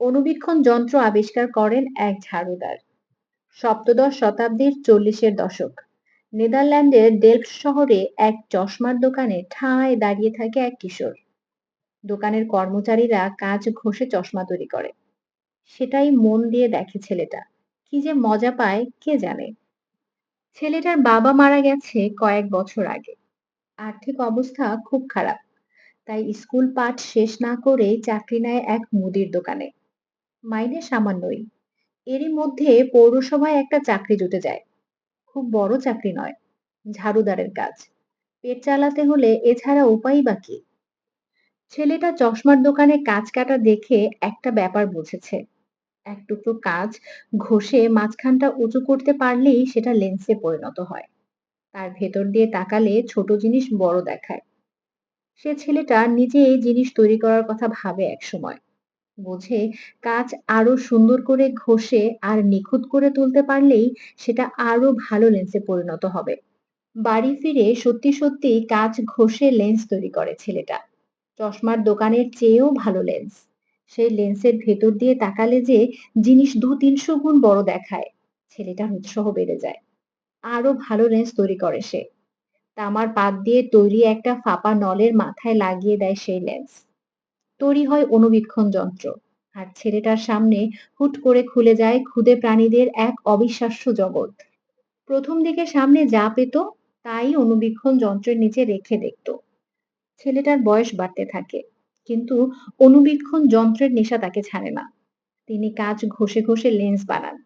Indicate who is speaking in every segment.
Speaker 1: অণুবীক্ষণ যন্ত্র আবিষ্কার করেন এক ঝাড়ুদার। সপ্তদশ শতাব্দীর চল্লিশের দশক। নেদারল্যান্ডের ডেল্ফট শহরে এক চশমার দোকানে ঠায় দাঁড়িয়ে থাকে এক কিশোর। দোকানের কর্মচারীরা কাজ ঘষে চশমা তৈরি করে। সেটাই মন দিয়ে দেখে ছেলেটা। কি যে মজা পায়, কে জানে? ছেলেটার বাবা মারা গেছে কয়েক বছর আগে। আর্থিক অবস্থা খুব খারাপ। তাই স্কুল পাঠ শেষ না করেই চাকরি নেয় এক মুদির দোকানে। মাইনে সামান্যই। এরই মধ্যে পৌরসভায় একটা চাকরি জুটে যায়। খুব বড় চাকরি নয়, ঝাড়ুদারের কাজ। পেট চালাতে হলে এছাড়া উপায়ই বা কি? ছেলেটা চশমার দোকানে কাজ কাটা দেখে একটা ব্যাপার বুঝেছে। এক টুকরো কাজ ঘষে মাঝখানটা উঁচু করতে পারলেই সেটা লেন্সে পরিণত হয়। তার ভেতর দিয়ে তাকালে ছোট জিনিস বড় দেখায়। সে ছেলেটা নিজে এই জিনিস তৈরি করার কথা ভাবে একসময়। বোঝে কাজ আরও সুন্দর করে ঘষে আর নিখুঁত করে তুলতে পারলেই সেটা আরও ভালো লেন্সে পরিণত হবে। বাড়ি ফিরে সত্যি সত্যি কাজ ঘষে লেন্স তৈরি করে ছেলেটা। চশমার দোকানের চেয়েও ভালো লেন্স সেই লেন্সের ভেতর দিয়ে তাকালে যে জিনিস দু তিনশো গুণ বড় দেখায় ছেলেটার উৎসাহ বেড়ে যায়। আরও ভালো লেন্স তৈরি করে সে। তামার পাত দিয়ে তৈরি একটা ফাঁপা নলের মাথায় লাগিয়ে দেয় সেই লেন্স তৈরি হয় অণুবীক্ষণ যন্ত্র। আর ছেলেটার সামনে হুট করে খুলে যায় ক্ষুদে প্রাণীদের এক অবিশ্বাস্য জগৎ। প্রথম দিকে সামনে যা পেত, তাই অণুবীক্ষণ যন্ত্রের নিচে রেখে দেখত। ছেলেটার বয়স বাড়তে থাকে, কিন্তু অণুবীক্ষণ যন্ত্রের নেশা তাকে ছাড়ে না। তিনি কাজ ঘষে ঘষে লেন্স বানান,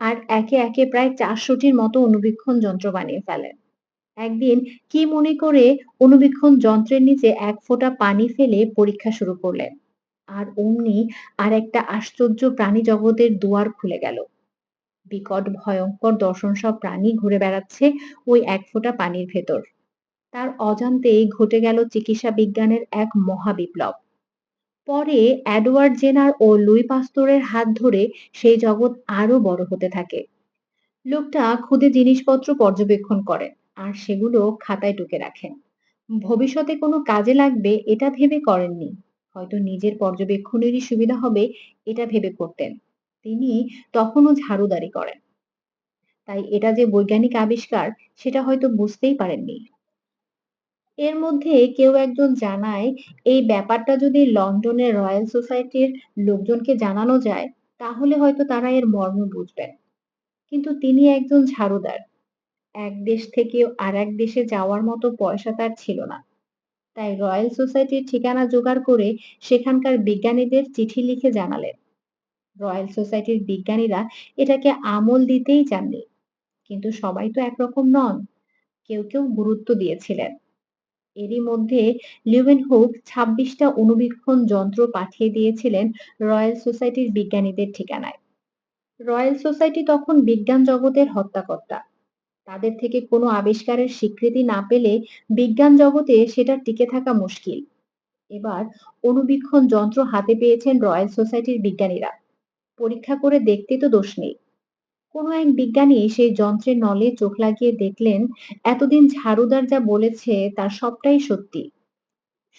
Speaker 1: আর একে একে প্রায় চারশোটির মতো অণুবীক্ষণ যন্ত্র বানিয়ে ফেলেন। একদিন কি মনে করে অণুবীক্ষণ যন্ত্রের নিচে এক ফোঁটা পানি ফেলে পরীক্ষা শুরু করলেন। আর অমনি আর একটা আশ্চর্য প্রাণী জগতের দুয়ার খুলে গেল। বিকট ভয়ঙ্কর দর্শন সব প্রাণী ঘুরে বেড়াচ্ছে ওই এক ফোঁটা পানির ভেতর। তার অজান্তেই ঘটে গেল চিকিৎসা বিজ্ঞানের এক মহাবিপ্লব। পরে অ্যাডওয়ার্ড জেনার ও লুই পাস্তরের হাত ধরে সেই জগৎ আরও বড় হতে থাকে। লোকটা খুদে জিনিসপত্র পর্যবেক্ষণ করেন আর সেগুলো খাতায় টুকে রাখেন। ভবিষ্যতে কোনো কাজে লাগবে এটা ভেবে করেননি। হয়তো নিজের পর্যবেক্ষণেরই সুবিধা হবে এটা ভেবে করতেন। তিনি তখনও ঝাড়ুদারি করেন। তাই এটা যে বৈজ্ঞানিক আবিষ্কার, সেটা হয়তো বুঝতেই পারেননি। এর মধ্যে কেউ একজন জানায়, এই ব্যাপারটা যদি লন্ডনের রয়্যাল সোসাইটির লোকজনকে জানানো যায়, তাহলে হয়তো তারা এর মর্ম বুঝবেন। কিন্তু তিনি একজন ঝাড়ুদার। এক দেশ থেকে আর এক দেশে যাওয়ার মতো পয়সা তার ছিল না। তাই রয়্যাল সোসাইটির ঠিকানা জোগাড় করে সেখানকার বিজ্ঞানীদের চিঠি লিখে জানালেন। রয়্যাল সোসাইটির বিজ্ঞানীরা এটাকে আমল দিতেই চাননি। কিন্তু সবাই তো একরকম নন। কেউ কেউ গুরুত্ব দিয়েছিলেন। এরই মধ্যে লিউয়েনহুক ছাব্বিশটা অণুবীক্ষণ যন্ত্র পাঠিয়ে দিয়েছিলেন রয়্যাল সোসাইটির বিজ্ঞানীদের ঠিকানায়। রয়্যাল সোসাইটি তখন বিজ্ঞান জগতের হত্যাকর্তা। তাদের থেকে কোনো আবিষ্কারের স্বীকৃতি না পেলে বিজ্ঞান জগতে সেটা টিকে থাকা মুশকিল। এবার অণুবীক্ষণ যন্ত্র হাতে পেয়েছেন রয়্যাল সোসাইটির বিজ্ঞানীরা। পরীক্ষা করে দেখতে তো দোষ নেই। কোনো এক বিজ্ঞানী সেই যন্ত্রের নলে চোখ লাগিয়ে দেখলেন, এতদিন ঝাড়ুদার যা বলেছে তার সবটাই সত্যি।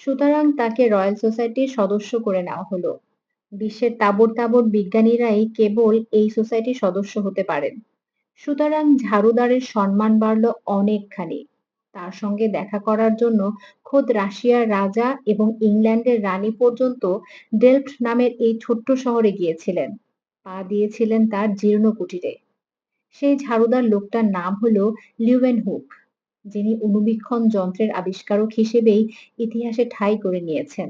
Speaker 1: সুতরাং তাকে রয়্যাল সোসাইটির সদস্য করে নেওয়া হলো। বিশ্বের তাবড় তাবড় বিজ্ঞানীরাই কেবল এই সোসাইটির সদস্য হতে পারেন। সুতরাং ঝাড়ুদারের সম্মান বাড়ল অনেকখানি। তার সঙ্গে দেখা করার জন্য খোদ রাশিয়ার রাজা এবং ইংল্যান্ডের রানী পর্যন্ত ডেল্ফট নামের এই ছোট্ট শহরে গিয়েছিলেন। পা দিয়েছিলেন তার জীর্ণ কুটিরে। সেই ঝাড়ুদার লোকটার নাম হলো লিউয়েন হুক যিনি অণুবীক্ষণ যন্ত্রের আবিষ্কারক হিসেবেই ইতিহাসে ঠাঁই করে নিয়েছেন।